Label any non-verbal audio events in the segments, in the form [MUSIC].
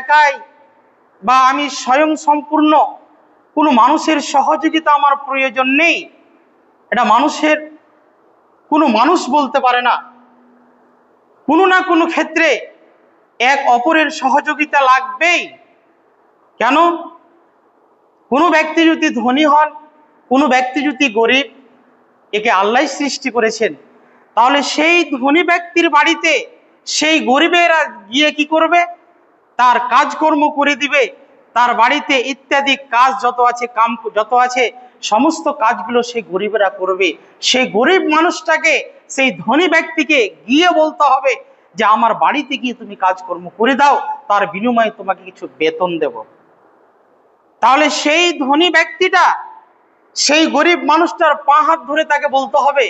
একাই বা আমি স্বয়ং সম্পূর্ণ কোনো মানুষের সহযোগিতা আমার প্রয়োজন নেই। এটা মানুষের, কোনো মানুষ বলতে পারে না। কোনো না কোনো ক্ষেত্রে এক অপরের সহযোগিতা লাগবেই। কেন? কোনো ব্যক্তি যদি ধনী হন, কোনো ব্যক্তি যদি গরিব, একে আল্লাহ সৃষ্টি করেছেন। তাহলে সেই ধনী ব্যক্তির বাড়িতে সেই গরিবেরা গিয়ে কি করবে? তার কাজকর্ম করে দিবে, তার বাড়িতে ইত্যাদি কাজ যত আছে, কাম যত আছে, সমস্ত কাজগুলো সেই গরিবেরা করবে। সেই গরিব মানুষটাকে, সেই ধনী ব্যক্তিকে গিয়ে বলতে হবে যে, আমার বাড়িতে গিয়ে তুমি কাজকর্ম করে দাও, তার বিনিময়ে তোমাকে কিছু বেতন দেব। তাহলে সেই ধনী ব্যক্তিটা, সেই গরিব মানুষটার পা হাত ধরে তাকে বলতে হবে,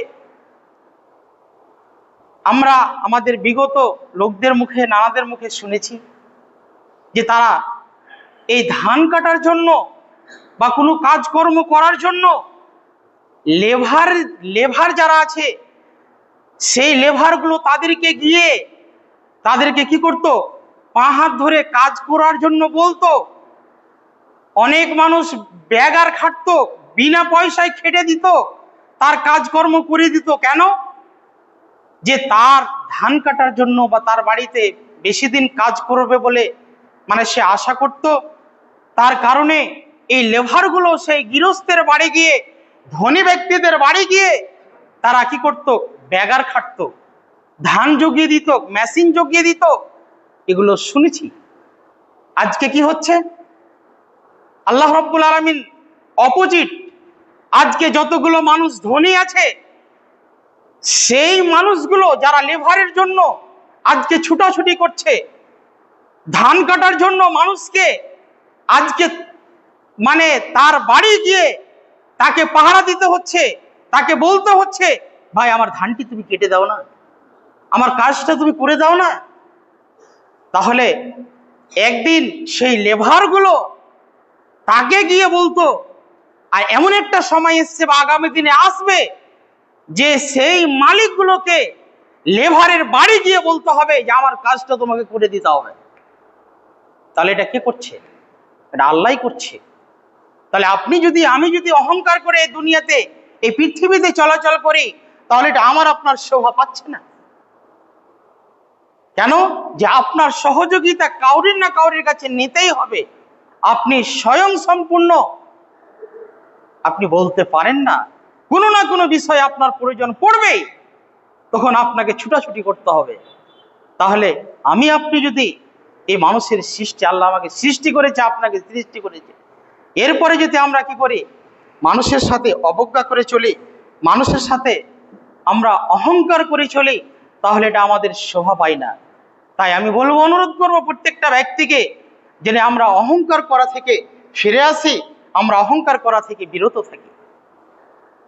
আমরা আমাদের বিগত লোকদের মুখে, নানাদের মুখে শুনেছি যে তারা এই ধান কাটার জন্য বা কোনো কাজকর্ম করার জন্য লেভার লেভার যারা আছে, সেই লেভারগুলো তাদেরকে গিয়ে তাদেরকে কি করতো? পা হাত ধরে কাজ করার জন্য বলতো। অনেক মানুষ ব্যাগার খাটতো, বিনা পয়সায় খেটে দিত, তার কাজকর্ম করে দিত। কেন? যে তার ধান কাটার জন্য বা তার বাড়িতে বেশি দিন কাজ করবে বলে মানে সে আশা করত তার কারণে এই লেভারগুলো সেই গৃহস্থের বাড়ি গিয়ে, ধনী ব্যক্তিদের বাড়ি গিয়ে তারা কি করত? ব্যাগার খাটতো, ধান জগিয়ে দিত, মেশিন জগিয়ে দিত। এগুলো শুনেছি। আজকে কি হচ্ছে? আল্লাহ রব্বুল আলমিন অপোজিট আজকে যতগুলো মানুষ ধনী আছে, সেই মানুষগুলো যারা লেভারের জন্য আজকে ছুটাছুটি করছে ধান কাটার জন্য মানুষকে আজকে মানে তার বাড়ি গিয়ে তাকে পাহারা দিতে হচ্ছে, তাকে বলতে হচ্ছে, ভাই, আমার ধানটি তুমি কেটে দাও না। আমার কাজটা তুমি করে দাও না। তাহলে একদিন সেই লেভারগুলো তাকে গিয়ে বলতো, আর এমন একটা সময় এসছে বা আগামী দিনে আসবে যে সেই মালিকগুলোকে লেভারের বাড়ি গিয়ে বলতে হবে যে, আমার কাজটা তোমাকে করে দিতে হবে। তাহলে এটা কে করছে? এটা আল্লাহ করছে। তাহলে আপনি যদি, আমি যদি অহংকার করে দুনিয়াতে, এই পৃথিবীতে চলাচল করি, তাহলে এটা আমার আপনার শোভা পাচ্ছে না। কেন? যে আপনার সহযোগিতা কাউরির না কাউরির কাছে নিতেই হবে। আপনি স্বয়ং সম্পূর্ণ। আপনি বলতে পারেন না, কোনো না কোনো বিষয়ে আপনার প্রয়োজন পড়বেই তখন আপনাকে ছুটাছুটি করতে হবে। তাহলে আমি, আপনি যদি এই মানুষের সৃষ্টি, আল্লাহ আমাকে সৃষ্টি করেছে, আপনাকে সৃষ্টি করেছে। এরপরে যদি আমরা কি করি? মানুষের সাথে অবজ্ঞা করে চলি, মানুষের সাথে আমরা অহংকার করে চলি, তাহলে এটা আমাদের শোভা পায় না। তাই আমি বলব, অনুরোধ করব প্রত্যেকটা ব্যক্তিকে, যেন আমরা অহংকার করা থেকে ফিরে আসি, আমরা অহংকার করা থেকে বিরত থাকি।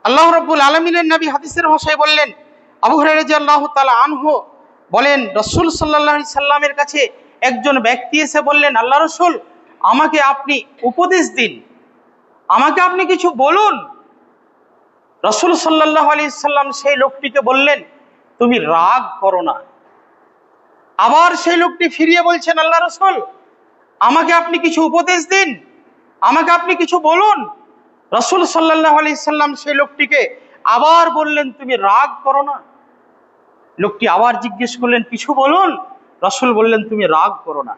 আল্লাহ রব্বুল আলমিনের নবী হাদিসের ভাষায় বললেন, আবু হরাইরাজি আল্লাহ তালা আনহু বলেন, রসুল সাল্লাহ সাল্লামের কাছে একজন ব্যক্তি এসে বললেন, আল্লাহ রসুল, আমাকে আপনি উপদেশ দিন। আমাকে আপনি কিছু বলুন। রসুল সাল্লাহ আলি সাল্লাম সেই লোকটিকে বললেন, তুমি রাগ করো না। আবার সেই লোকটি ফিরিয়ে বলছেন, আল্লাহ রসুল, আমাকে আপনি কিছু উপদেশ দিন। আমাকে আপনি কিছু বলুন। রসুল সাল্লাহ আলি সাল্লাম সেই লোকটিকে আবার বললেন, তুমি রাগ করো না? লোকটি আবার জিজ্ঞেস করলেন, কিছু বলুন? রসুল বললেন, তুমি রাগ করো না।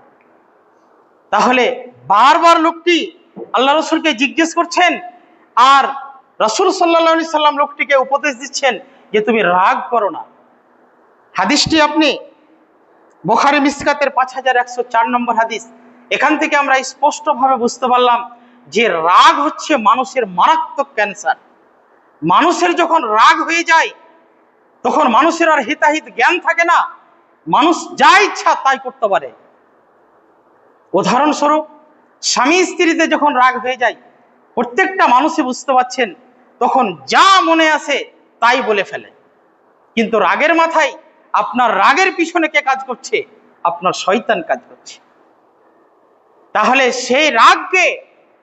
তাহলে বারবার লোকটি আল্লাহ রসুলকে জিজ্ঞেস করছেন আর রসুল সাল্লাহ আলি সাল্লাম লোকটিকে উপদেশ দিচ্ছেন যে, তুমি রাগ করো না। হাদিসটি আপনি বোখারি মিসকাতের পাঁচ হাজার একশো চার নম্বর হাদিস। এখান থেকে আমরা স্পষ্টভাবে বুঝতে পারলাম যে, রাগ হচ্ছে মানুষের মারাত্মক ক্যান্সার। মানুষের যখন রাগ হয়ে যায়, তখন মানুষের আর হিতাহিত জ্ঞান থাকে না। মানুষ যা ইচ্ছা তাই করতে পারে। উদাহরণস্বরূপ, স্বামী স্ত্রীতে যখন রাগ হয়ে যায়, প্রত্যেকটা মানুষই বুঝতে পারছেন, তখন যা মনে আসে তাই বলে ফেলে। কিন্তু রাগের মাথায় আপনার রাগের পিছনে কে কাজ করছে? আপনার শয়তান কাজ করছে। তাহলে সেই রাগকে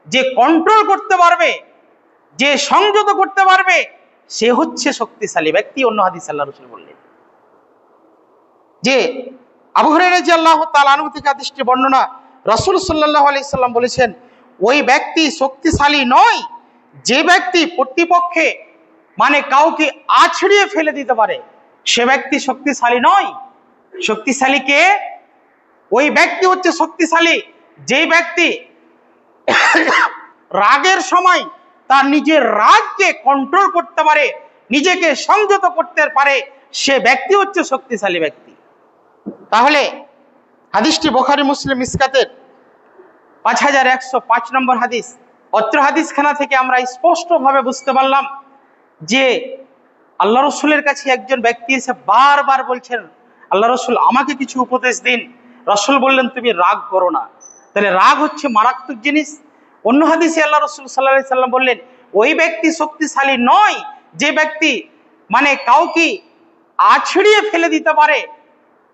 যে কন্ট্রোল করতে পারবে, যে সংযত করতে পারবে, সে হচ্ছে শক্তিশালী ব্যক্তি, অন্য হাদিস আল্লাহ রসুল বললেন। যে আবু যে আল্লাহ তাআলা আনহু থেকে বর্ণনা রসুল সাল্লাহ আলি সাল্লাম বলেছেন, ওই ব্যক্তি শক্তিশালী নয় যে ব্যক্তি প্রতিপক্ষে মানে কাউকে আছড়িয়ে ফেলে দিতে পারে। সে ব্যক্তি শক্তিশালী নয়। শক্তিশালী কে? ওই ব্যক্তি হচ্ছে শক্তিশালী। যে ব্যক্তি রাগের সময় তার নিজের রাগকে কন্ট্রোল করতে পারে, নিজেকে সংযত করতে পারে, সে ব্যক্তি হচ্ছে শক্তিশালী ব্যক্তি। তাহলে হাদিসটি বোখারি, মুসলিম ইসকাতের পাঁচ হাজার একশো পাঁচ নম্বর হাদিস। অত্র হাদিসখানা থেকে আমরা স্পষ্টভাবে বুঝতে পারলাম যে আল্লাহ রসুলের কাছে একজন ব্যক্তি এসে বারবার বলছেন, আল্লাহ রসুল, আমাকে কিছু উপদেশ দিন। রসুল বললেন, তুমি রাগ করো না। তাহলে রাগ হচ্ছে মারাত্মক জিনিস। অন্য হাদিসে আল্লাহ রসুল সাল্লাহ সাল্লাম বললেন, ওই ব্যক্তি শক্তিশালী নয় যে ব্যক্তি মানে কাউকে আছড়িয়ে ফেলে দিতে পারে।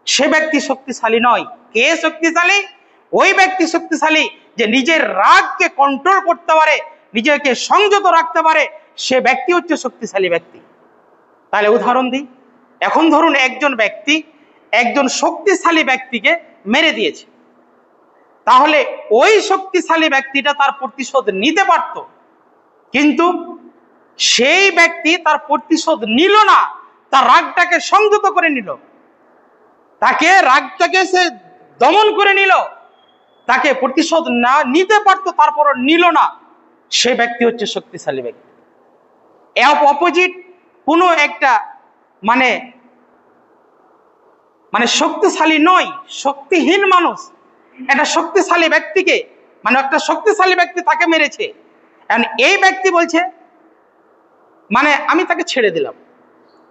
সে ব্যক্তি শক্তিশালী নয়। কে শক্তিশালী? ওই ব্যক্তি শক্তিশালী যে নিজের রাগকে কন্ট্রোল করতে পারে, নিজেকে সংযত রাখতে পারে, সে ব্যক্তি হচ্ছে শক্তিশালী ব্যক্তি। তাহলে উদাহরণ দিই। এখন ধরুন একজন ব্যক্তি একজন শক্তিশালী ব্যক্তিকে মেরে দিয়েছে। তাহলে ওই শক্তিশালী ব্যক্তিটা তার প্রতিশোধ নিতে পারত। কিন্তু সেই ব্যক্তি তার প্রতিশোধ নিল না, তার রাগটাকে সংযত করে নিল। তাকে রাগটাকে সে দমন করে নিল। তাকে প্রতিশোধ না নিতে পারতো তারপর নিল না। সে ব্যক্তি হচ্ছে শক্তিশালী ব্যক্তি। অপোজিট কোনো একটা মানে মানে শক্তিশালী নয়, শক্তিহীন মানুষ। একটা শক্তিশালী ব্যক্তিকে মানে একটা শক্তিশালী ব্যক্তি তাকে মেরেছে। এই ব্যক্তি বলছে মানে আমি তাকে ছেড়ে দিলাম।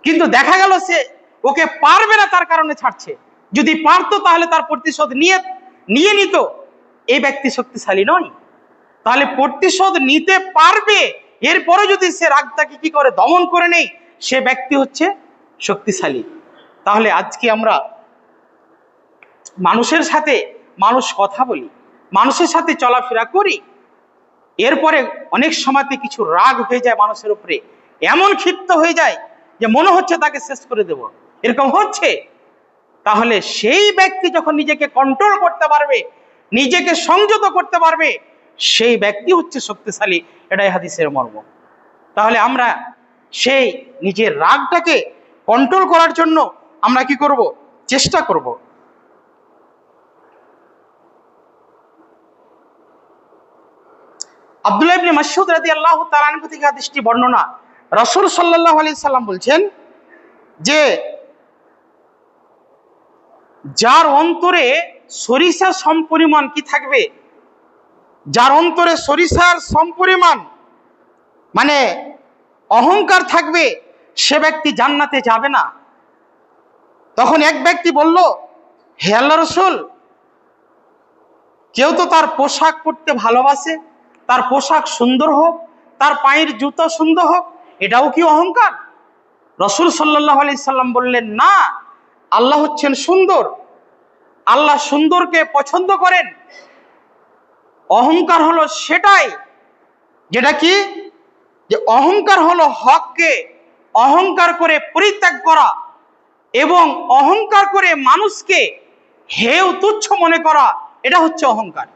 কিন্তু দেখা গেল সে ওকে পারবে না তার কারণে ছাড়ছে। যদি পারতো তাহলে তার প্রতিশোধ নিয়ে নিয়ে নিত। এই ব্যক্তি শক্তিশালী নয়। তাহলে প্রতিশোধ নিতে পারবে। এরপরে যদি সে রাগটাকে কি করে, দমন করে নেই, সে ব্যক্তি হচ্ছে শক্তিশালী। তাহলে আজকে আমরা মানুষের সাথে মানুষ কথা বলি, মানুষের সাথে চলাফেরা করি। এরপরে অনেক সময়তে কিছু রাগ হয়ে যায় মানুষের উপরে। এমন ক্ষিপ্ত হয়ে যায় যে মনে হচ্ছে তাকে শেষ করে দেব। এরকম হচ্ছে, তাহলে সেই ব্যক্তি যখন নিজেকে কন্ট্রোল করতে পারবে, নিজেকে সংযত করতে পারবে, সেই ব্যক্তি হচ্ছে শক্তিশালী। এটাই হাদিসের মর্ম। তাহলে আমরা সেই নিজের রাগটাকে কন্ট্রোল করার জন্য আমরা কি করব? চেষ্টা করব। আব্দুল্লাহ ইবনে মাসউদ রাদিয়াল্লাহু তাআলা আনহু থেকে হাদিসটি বর্ণনা। রাসূল সাল্লাল্লাহু আলাইহি সাল্লাম বলছেন যে যার অন্তরে সরিষা সমপরিমাণ কি থাকবে? যার অন্তরে সরিষার সমপরিমাণ মানে অহংকার থাকবে, সে ব্যক্তি জান্নাতে যাবে না। তখন এক ব্যক্তি বলল, হে আল্লাহ রসুল, কেউ তো তার পোশাক পরতে ভালোবাসে, তার পোশাক সুন্দর হোক, তার পায়ের জুতো সুন্দর হোক, এটাও কি অহংকার? রসুল সাল্লাহ আলি সাল্লাম বললেন, না আল্লাহ হচ্ছেন সুন্দর। আল্লাহ সুন্দরকে পছন্দ করেন। অহংকার হলো সেটাই। যেটা কি? যে অহংকার হলো হককে অহংকার করে পরিত্যাগ করা এবং অহংকার করে মানুষকে হেউ তুচ্ছ মনে করা, এটা হচ্ছে অহংকার।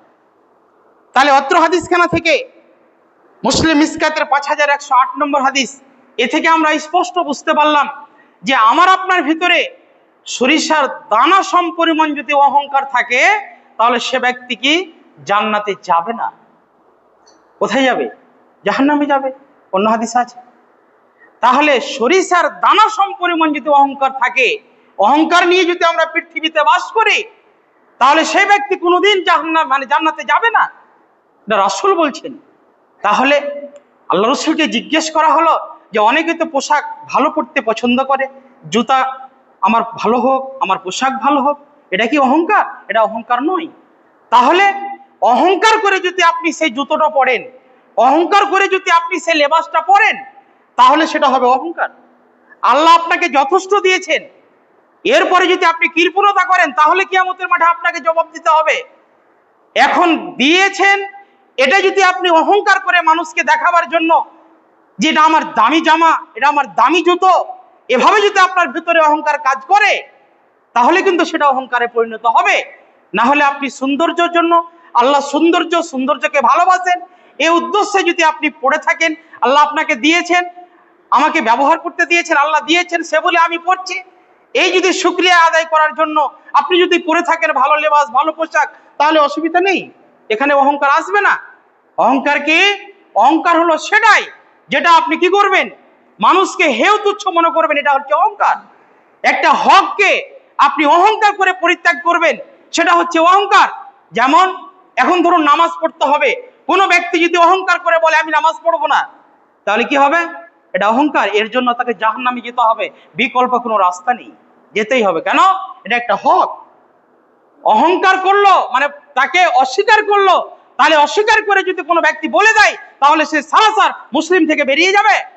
তাহলে অত্র হাদিসখানা থেকে? মুসলিম ইসকাতের পাঁচ হাজার একশো আট নম্বর হাদিস। এ থেকে আমরা স্পষ্ট বুঝতে পারলাম যে আমার আপনার ভিতরে সরিষার দানা সম পরিমাণ যদি অহংকার থাকে, তাহলে সে ব্যক্তি কি জান্নাতে যাবে না? কোথায় যাবে? জাহান্নামে যাবে। অন্য হাদিস আছে। তাহলে সরিষার দানা সম পরিমাণ যদি অহংকার থাকে, অহংকার নিয়ে যদি আমরা পৃথিবীতে বাস করি, তাহলে সেই ব্যক্তি কোনোদিন জাহান্নাম মানে জান্নাতে যাবে না। এটা রাসূল বলছেন। তাহলে আল্লাহ রসুলকে জিজ্ঞেস করা হলো যে, অনেকে তো পোশাক ভালো পড়তে পছন্দ করে, জুতা আমার ভালো হোক, আমার পোশাক ভালো হোক, এটা কি অহংকার? এটা অহংকার নয়। তাহলে অহংকার করে যদি আপনি সেই জুতোটা পরেন, অহংকার করে যদি আপনি সেই লেবাসটা পরেন, তাহলে সেটা হবে অহংকার। আল্লাহ আপনাকে যথেষ্ট দিয়েছেন। এরপরে যদি আপনি কৃপণতা করেন, তাহলে কিয়ামতের মাঠে আপনাকে জবাব দিতে হবে। এখন দিয়েছেন, এটা যদি আপনি অহংকার করে মানুষকে দেখাবার জন্য যে এটা আমার দামি জামা, এটা আমার দামি জুতো এভাবে যদি আপনার ভিতরে অহংকার কাজ করে, তাহলে কিন্তু সেটা অহংকারে পরিণত হবে। না হলে আপনি সৌন্দর্যের জন্য, আল্লাহ সৌন্দর্য সৌন্দর্যকে ভালোবাসেন। এই উদ্দেশ্যে যদি আপনি পড়ে থাকেন, আল্লাহ আপনাকে দিয়েছেন, আমাকে ব্যবহার করতে দিয়েছেন, আল্লাহ দিয়েছেন, সে বলে আমি পড়ছি। এই যদি শুক্রিয়া আদায় করার জন্য আপনি যদি পরে থাকেন, ভালো লেবাস, ভালো পোশাক, তাহলে অসুবিধা নেই। এখানে অহংকার আসবে না। অহংকার কি? অহংকার হলো সেটাই, যেটা আপনি কি করবেন? মানুষকে হেউ তুচ্ছ মনে করবেন, এটা হচ্ছে অহংকার। একটা হককে আপনি অহংকার করে পরিত্যাগ করবেন, সেটা হচ্ছে অহংকার। যেমন, এখন ধরুন নামাজ পড়তে হবে। কোনো ব্যক্তি যদি অহংকার করে বলে, আমি নামাজ পড়ব না তাহলে কি হবে? এটা অহংকার। এর জন্য তাকে জাহান্নামে যেতে হবে। বিকল্প কোনো রাস্তা নেই। যেতেই হবে। কেন? এটা একটা হক। অহংকার করল মানে তাকে অস্বীকার করল, তাহলে অস্বীকার করে যদি কোনো ব্যক্তি বলে দেয়, তাহলে সে সারাসার মুসলিম থেকে বেরিয়ে যাবে।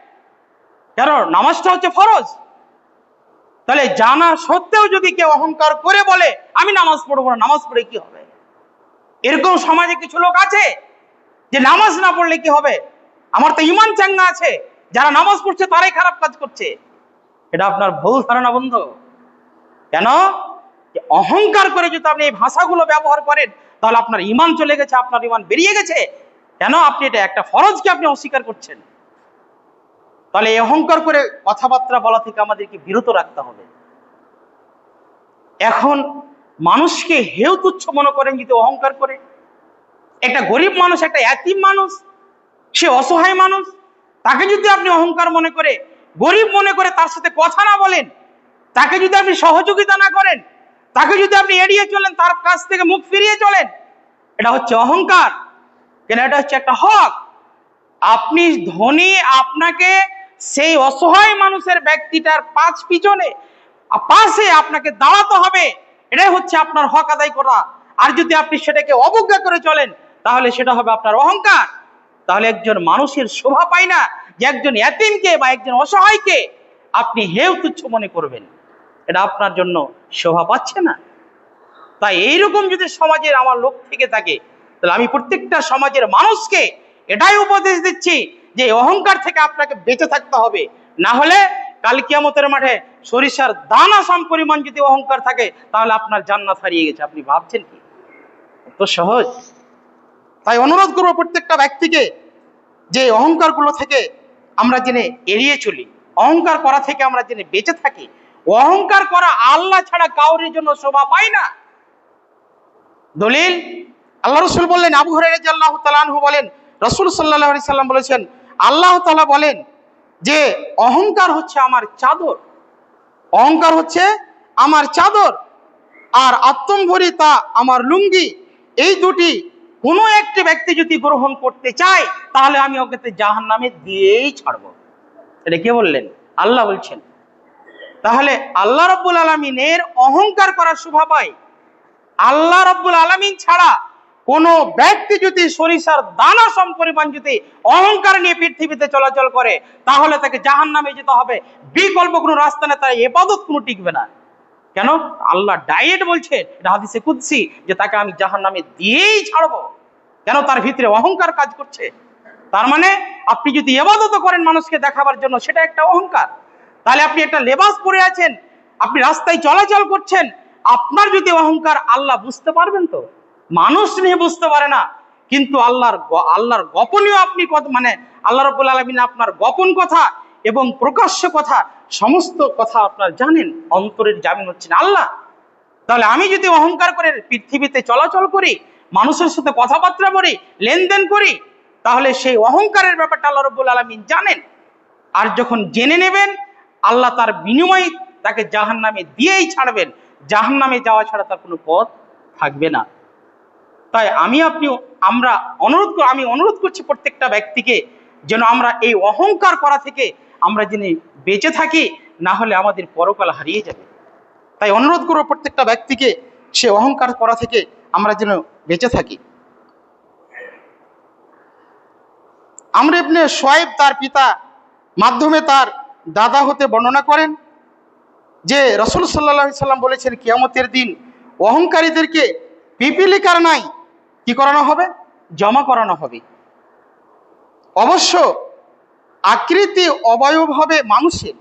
কেন? নামাজটা হচ্ছে ফরজ। তাহলে জানা সত্ত্বেও যদি কেউ অহংকার করে বলে, আমি নামাজ পড়ব না, নামাজ পড়ে কি হবে? এরকম সমাজে কিছু লোক আছে যে নামাজ না পড়লে কি হবে? আমার তো ইমান চাঙ্গা আছে। যারা নামাজ পড়ছে তারাই খারাপ কাজ করছে। এটা আপনার ভুল ধারণা, বন্ধু। কেন? অহংকার করে যদি আপনি এই ভাষাগুলো ব্যবহার করেন, তাহলে আপনার ইমান চলে গেছে, আপনার ইমান বেরিয়ে গেছে। কেন? আপনি এটা একটা ফরজকে আপনি অস্বীকার করছেন। তাহলে অহংকার করে কথাবার্তা বলা থেকে আমাদেরকে বিরত রাখতে হবে। এখন মানুষকে হেউ তুচ্ছ মনে করেন যদি অহংকার করে, একটা গরিব মানুষ, একটা এতিম মানুষ, সে অসহায় মানুষ, তাকে যদি আপনি অহংকার মনে করে, গরিব মনে করে তার সাথে কথা না বলেন, তাকে যদি আপনি সহযোগিতা না করেন, তাকে যদি আপনি এড়িয়ে চলেন, তার কাছ থেকে মুখ ফিরিয়ে চলেন, এটা হচ্ছে অহংকার। কেন? এটা হচ্ছে একটা হক। আপনি ধনী, আপনাকে সেই অসহায় মানুষের ব্যক্তিটার পাঁচ পিছনে পাশে আপনাকে দাঁড়াতে হবে। এটাই হচ্ছে আপনার হক আদায় করা। আর যদি আপনি সেটাকে অবজ্ঞা করে চলেন, তাহলে সেটা হবে আপনার অহংকার। তাহলে একজন মানুষের শোভা পায় না যে একজন এতিমকে বা একজন অসহায়কে আপনি হেউ তুচ্ছ মনে করবেন। এটা আপনার জন্য শোভা পাচ্ছে না। তাই এইরকম যদি সমাজের আমার লোক থেকে থাকে, তাহলে আমি প্রত্যেকটা সমাজের মানুষকে এটাই উপদেশ দিচ্ছি যে অহংকার থেকে আপনাকে বেঁচে থাকতে হবে। না হলে কাল কিয়ামতের মাঠে সরিষার দানা সম পরিমাণ যদি অহংকার থাকে, তাহলে আপনার জান্নাত হারিয়ে গেছে। আপনি ভাবছেন কি? তো সহজ। তাই অনুরোধ করব প্রত্যেকটা ব্যক্তিকে যে অহংকারগুলো থেকে আমরা জেনে এড়িয়ে চলি। অহংকার করা থেকে আমরা জেনে বেঁচে থাকি। অহংকার করা আল্লাহ ছাড়া কাউরির জন্য শোভা পায় না। দলিল, আল্লাহ রসুল বললেন, আবু হরাইরা আল্লাহ তালানহু বলেন, রসুল সাল্লাহ সাল্লাম বলেছেন আল্লাহ তালা বলেন যে অহংকার হচ্ছে আমার চাদর। অহংকার হচ্ছে আমার চাদর আর আত্মম্ভরিতা আমার লুঙ্গি। এই দুটি কোনো একটি ব্যক্তি যদি গ্রহণ করতে চায়, তাহলে আমি ওকে জাহান নামে দিয়েই ছাড়বো। এটা কে বললেন? আল্লাহ বলছেন। তাহলে আল্লাহ রব্বুল আলমিনের অহংকার করার শোভা পায়। আল্লাহ রব্বুল আলমিন ছাড়া কোন ব্যক্তি যদি সরিষার দানা সম পরিমাণ যদি অহংকার নিয়ে পৃথিবীতে চলাচল করে, তাহলে তাকে জাহান নামে যেতে হবে। বিকল্প কোনো রাস্তা নেই তাই এবাদত কোনো টিকবে না। কেন? আল্লাহ ডায়েট বলছে, এটা হাদিসে কুদসি, যে তাকে আমি জাহান নামে দিয়েই ছাড়বো। কেন? তার ভিতরে অহংকার কাজ করছে। তার মানে আপনি যদি এবাদত করেন মানুষকে দেখাবার জন্য, সেটা একটা অহংকার। তাহলে আপনি একটা লেবাস পরে আছেন, আপনি রাস্তায় চলাচল করছেন, আপনার যদি অহংকার, আল্লাহ বুঝতে পারবেন তো? মানুষ নিয়ে বুঝতে পারে না। কিন্তু আল্লাহর আল্লাহর গোপনীয় আপনি মানে আল্লাহ রব্বুল আলমিন আপনার গোপন কথা এবং প্রকাশ্য কথা, সমস্ত কথা আপনার জানেন, অন্তরের জামিন হচ্ছেন আল্লাহ, তাহলে আমি যদি অহংকার করে পৃথিবীতে চলাচল করি, মানুষের সাথে কথাবার্তা বলি, লেনদেন করি, তাহলে সেই অহংকারের ব্যাপারটা আল্লাহ রব্বুল আলমিন জানেন। আর যখন জেনে নেবেন, আল্লাহ তার বিনিময়ে তাকে জাহান নামে দিয়েই ছাড়বেন। জাহান নামে যাওয়া ছাড়া তার কোনো পথ থাকবে না। তাই আমি আপনি আমরা অনুরোধ আমি অনুরোধ করছি প্রত্যেকটা ব্যক্তিকে যেন আমরা এই অহংকার করা থেকে আমরা যেন বেঁচে থাকি, না হলে আমাদের পরকাল হারিয়ে যাবে। তাই অনুরোধ করব প্রত্যেকটা ব্যক্তিকে সে অহংকার করা থেকে আমরা যেন বেঁচে থাকি। আমরা ইবনে সোয়েব তার পিতা মাধ্যমে তার দাদা হতে বর্ণনা করেন যে রসুল সাল্লা সাল্লাম বলেছেন, কিয়ামতের দিন অহংকারীদেরকে পিপিলিকার নাই কি করানো হবে? জমা করানো হবে। অবশ্য আকৃতি অবয়ব হবে মানুষের।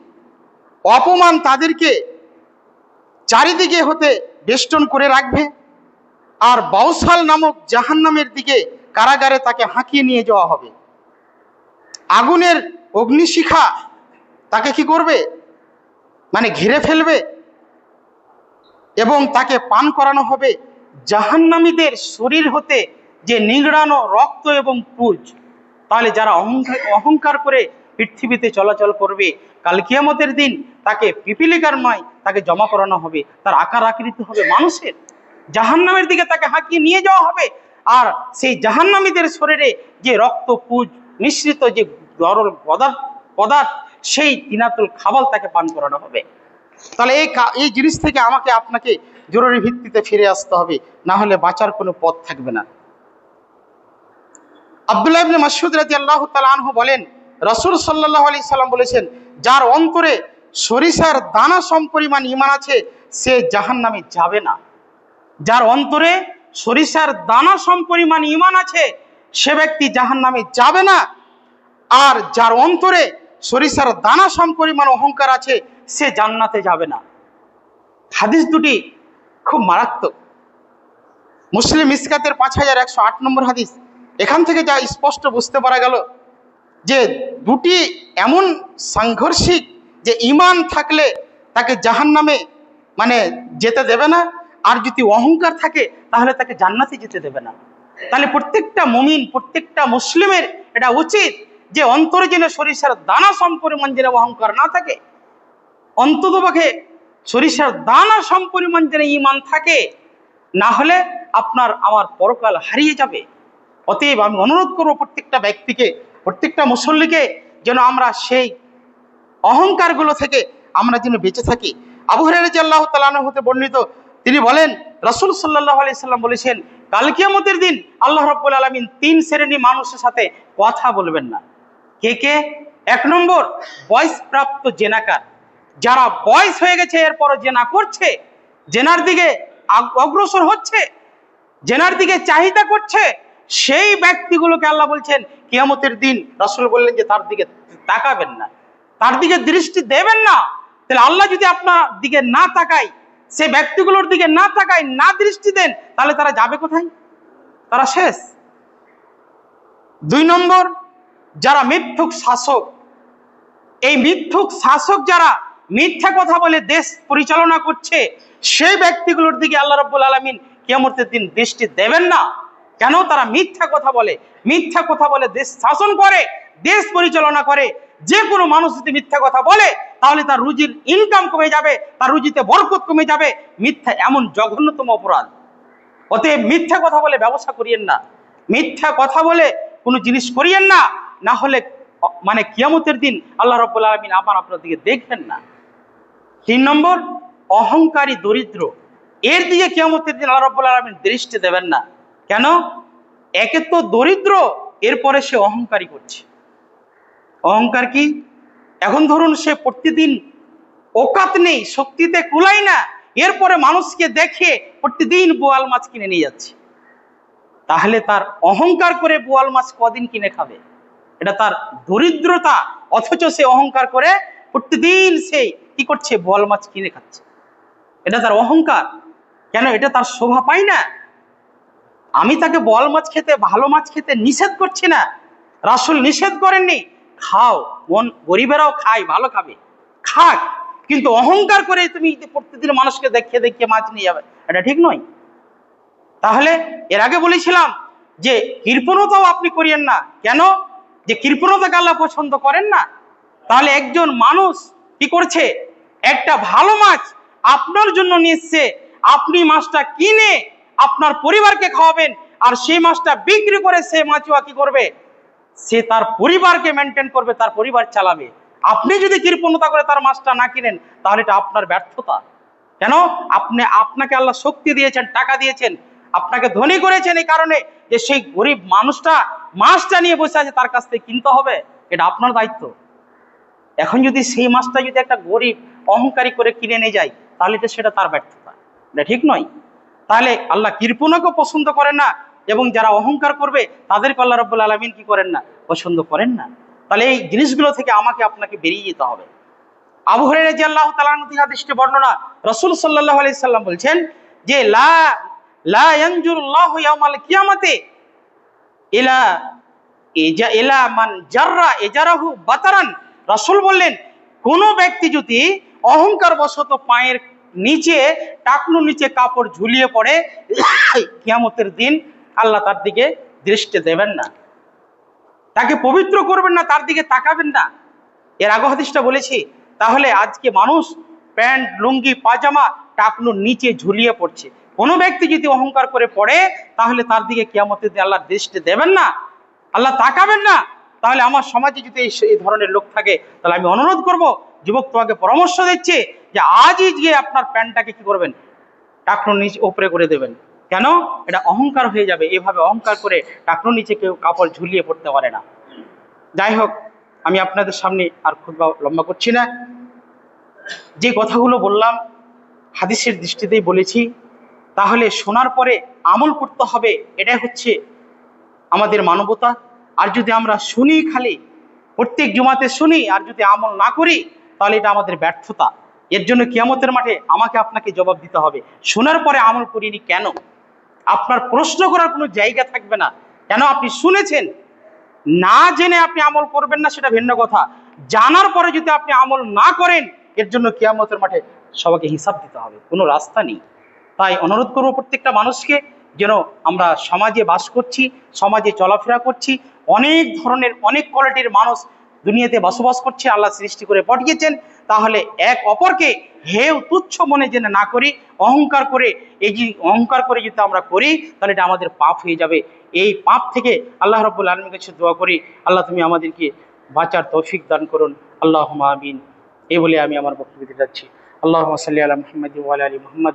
অপমান তাদেরকে চারিদিকে হতে বেষ্টন করে রাখবে আর বাউসাল নামক জাহান্নামের দিকে কারাগারে তাকে হাঁকিয়ে নিয়ে যাওয়া হবে। আগুনের অগ্নিশিখা তাকে কি করবে? মানে ঘিরে ফেলবে এবং তাকে পান করানো হবে জাহান্নামীদের শরীর হতে যে নিংড়ানো রক্ত এবং পুজ, তাহলে যারা অহংকার অহংকার করে পৃথিবীতে চলাচল করবে, কাল কিয়ামতের দিন তাকে পিপিলিকার নয় তাকে জমা করানো হবে, তার আকার আকৃতি হবে মানুষের। জাহান্নামের দিকে তাকে হাঁকিয়ে নিয়ে যাওয়া হবে। আর সেই জাহান্নামীদের শরীরে যে রক্ত, পুজ, মিশ্রিত যে গরল পদার্থ পদার্থ, সেই তিনাতুল খাবাল তাকে পান করানো হবে। তাহলে এই জিনিস থেকে আমাকে আপনাকে জরুরি ভিত্তিতে ফিরে আসতে হবে, না হলে বাঁচার কোনো পথ থাকবে না। আব্দুল্লাহ ইবনে মাসুদ রাজি আল্লাহ আনহু বলেন, রসুল সাল্লাহ আলি সাল্লাম বলেছেন, যার অন্তরে সরিষার দানা সমপরিমাণ ইমান আছে, সে জাহান নামে যাবে না। যার অন্তরে সরিষার দানা সমপরিমাণ ইমান আছে, সে ব্যক্তি জাহান নামে যাবে না। আর যার অন্তরে সরিষার দানা সমপরিমাণ অহংকার আছে, সে জান্নাতে যাবে না। হাদিস দুটি খুব মারাত্মক। মুসলিম ইসকাতের পাঁচ হাজার একশো আট নম্বর হাদিস, এখান থেকে যা স্পষ্ট বুঝতে পারা গেল যে দুটি এমন সাংঘর্ষিক যে ইমান থাকলে তাকে জাহান নামে মানে যেতে দেবে না, আর যদি অহংকার থাকে তাহলে তাকে জান্নাতে যেতে দেবে না। তাহলে প্রত্যেকটা মুমিন, প্রত্যেকটা মুসলিমের এটা উচিত যে অন্তরে যেন সরিষার দানা সম্পরিমাণ যেন অহংকার না থাকে। অন্ততপক্ষে সরিষার দানা সম্পরিমাণ যেন ইমান থাকে, না হলে আপনার আমার পরকাল হারিয়ে যাবে। অতএব আমি অনুরোধ করব প্রত্যেকটা ব্যক্তিকে, প্রত্যেকটা মুসল্লিকে যেন আমরা সেই অহংকারগুলো থেকে আমরা যেন বেঁচে থাকি। আবু তালানো হতে বর্ণিত, তিনি বলেন, রসুল সাল্লাহ আলি সাল্লাম বলেছেন কালকিয়ামতের দিন আল্লাহ রব্বুল আলমিন তিন শ্রেণি মানুষের সাথে কথা বলবেন না। কে কে? এক নম্বর, বয়সপ্রাপ্ত জেনাকার। যারা বয়স হয়ে গেছে, এরপরও জেনা করছে, জেনার দিকে অগ্রসর হচ্ছে, জেনার দিকে চাহিদা করছে, সেই ব্যক্তিগুলোকে আল্লাহ বলছেন, কিয়ামতের দিন রসুল বললেন যে তার দিকে তাকাবেন না, তার দিকে দৃষ্টি দেবেন না, তাহলে আল্লাহ যদি আপনার দিকে না তাকায়, সে ব্যক্তিগুলোর দিকে না তাকায়, না দৃষ্টি দেন, তাহলে তারা যাবে কোথায়? তারা শেষ। দুই নম্বর, যারা মিথ্যুক শাসক, এই মিথ্যুক শাসক যারা মিথ্যা কথা বলে দেশ পরিচালনা করছে, সেই ব্যক্তিগুলোর দিকে আল্লাহ রব্বুল আলমিন কিয়ামতের দিন দৃষ্টি দেবেন না। কেন? তারা মিথ্যা কথা বলে। মিথ্যা কথা বলে দেশ শাসন করে, দেশ পরিচালনা করে। যে কোনো মানুষ যদি মিথ্যা কথা বলে, তাহলে তার রুজির ইনকাম কমে যাবে, তার রুজিতে বরকত কমে যাবে। মিথ্যা এমন জঘন্যতম অপরাধ। অতএব মিথ্যা কথা বলে ব্যবসা করিয়েন না। মিথ্যা কথা বলে কোনো জিনিস করিয়েন না। না হলে মানে কিয়ামতের দিন আল্লাহ রব্বুল আলমিন আবার আপনার দিকে দেখবেন না। তিন নম্বর, অহংকারী দরিদ্র। এর দিকে কিয়ামতের দিন আল্লাহ রব্বুল আলমিন দৃষ্টি দেবেন না। কেন? একে তো দরিদ্র, এরপরে সে অহংকারী করছে। অহংকার কি? এখন ধরুন সে প্রতিদিন ওকাত নেই, শক্তিতে কুলাই না, এরপরে মানুষকে দেখে প্রতিদিন বোয়াল মাছ কিনে নিয়ে যাচ্ছে। তাহলে তার অহংকার করে বোয়াল মাছ কদিন কিনে খাবে? এটা তার দরিদ্রতা, অথচ সে অহংকার করে প্রতিদিন সে কি করছে? বল মাছ কিনে খাচ্ছে। এটা তার অহংকার। কেন? এটা তার শোভা পায় না। আমি তাকে বল মাছ খেতে, ভালো মাছ খেতে নিষেধ করছি না। রাসুল নিষেধ করেননি। খাও, মন গরিবেরাও খায়, ভালো খাবে। খাক, কিন্তু অহংকার করে তুমি যদি প্রত্যেকদিন মানুষকে দেখিয়ে দেখিয়ে মাছ নিয়ে যাবে, এটা ঠিক নয়। তাহলে এর আগে বলেছিলাম যে কৃপণতাও আপনি করিয়েন না। কেন? যে কৃপণতাকে আল্লাহ পছন্দ করেন না। তাহলে একজন মানুষ কি করছে? একটা ভালো মাছ আপনার জন্য নিচ্ছে আপনি মাছটা কিনে আপনার পরিবারকে খাওয়াবেন আর সেই মাছটা বিক্রি করে সে মাছুয়া কি করবে? সে তার পরিবারকে মেনটেন করবে, তার পরিবার চালাবে। আপনি যদি কৃপণতা করে তার মাছটা না কিনেন, তাহলে এটা আপনার ব্যর্থতা। কেন? আপনি, আপনাকে আল্লাহ শক্তি দিয়েছেন, টাকা দিয়েছেন। আপনাকে ধনী করেছেন এই কারণে যে সেই গরিব মানুষটা মাছটা নিয়ে বসে আছে, তার কাছ থেকে কিনতে হবে। এটা আপনার দায়িত্ব। এখন যদি সেই মাছটা যদি একটা গরিব, অহংকারী করে কিনে নিয়ে যায়, তাহলে তো সেটা তার ব্যর্থতা। এটা ঠিক নয়। তাহলে আল্লাহ কৃপণকে পছন্দ করেন না, এবং যারা অহংকার করবে, তাদেরকে আল্লাহ রব্বুল আলমিন কি করেন না, পছন্দ করেন না। তাহলে এই জিনিসগুলো থেকে আমাকে আপনাকে বেরিয়ে যেতে হবে। আবু হরাইরা যে আল্লাহ থেকে বর্ণনা রাসূল সাল্লাল্লাহু আলাইহি সাল্লাম বলছেন যে, লা কিয়ামাতে ইলা, এজা, ইলা মান জাররা এজারাহু বাতারান রাসূল বললেন, কোন ব্যক্তি যদি অহংকার বশত পায়ের নিচে টাকনুর নিচে কাপড় ঝুলিয়ে পড়ে, [COUGHS] কিয়ামতের দিন আল্লাহ তার দিকে দৃষ্টি দেবেন না। তাকে পবিত্র করবেন না, তার দিকে তাকাবেন না। এর আগে হাদিসটা বলেছি, তাহলে আজকে মানুষ প্যান্ট, লুঙ্গি, পাজামা টাকনুর নিচে ঝুলিয়ে পড়ছে। কোনো ব্যক্তি যদি অহংকার করে পড়ে, তাহলে তার দিকে কিয়ামতের দিন আল্লাহ দৃষ্টি দেবেন না। আল্লাহ তাকাবেন না। তাহলে আমার সমাজে যদি এই ধরনের লোক থাকে, তাহলে আমি অনুরোধ করব, যুবক তোমাকে পরামর্শ দিচ্ছে যে আজই গিয়ে আপনার প্যান্টটাকে কি করবেন? টাকনুর নিচে ওপরে করে দেবেন। কেন? এটা অহংকার হয়ে যাবে। এভাবে অহংকার করে টাকনুর নিচে কেউ কাপড় ঝুলিয়ে পড়তে পারে না। যাই হোক, আমি আপনাদের সামনে আর খুব লম্বা করছি না। যে কথাগুলো বললাম, হাদিসের দৃষ্টিতেই বলেছি, তাহলে শোনার পরে আমল করতে হবে। এটাই হচ্ছে আমাদের মানবতা। আর যদি আমরা শুনি খালি, প্রত্যেক জুমাতে শুনি আর যদি আমল না করি, তাহলে এটা আমাদের ব্যর্থতা। এর জন্য কিয়ামতের মাঠে আমাকে আপনাকে জবাব দিতে হবে। শোনার পরে আমল করিনি কেন? আপনার প্রশ্ন করার কোনো জায়গা থাকবে না। কেন আপনি শুনেছেন? না জেনে আপনি আমল করবেন না, সেটা ভিন্ন কথা। জানার পরে যদি আপনি আমল না করেন, এর জন্য কিয়ামতের মাঠে সবাইকে হিসাব দিতে হবে। কোনো রাস্তা নেই। তাই অনুরোধ করব প্রত্যেকটা মানুষকে যেন আমরা সমাজে বাস করছি, সমাজে চলাফেরা করছি, অনেক ধরনের, অনেক কোয়ালিটির মানুষ দুনিয়াতে বসবাস করছে, আল্লাহ সৃষ্টি করে পাঠিয়েছেন। তাহলে এক অপরকে হেউ তুচ্ছ মনে যেন না করি, অহংকার করে এই যে, অহংকার করে যদি আমরা করি, তাহলে এটা আমাদের পাপ হয়ে যাবে। এই পাপ থেকে আল্লাহ রব্বুল আলমীর কাছে দোয়া করি, আল্লাহ তুমি আমাদেরকে বাঁচার তৌফিক দান করুন। আল্লাহ আমিন। এই বলে আমি আমার বক্তব্য দিতে যাচ্ছি আল্লাহ সাল্লি আলা মোহাম্মদ আলী মোহাম্মদ।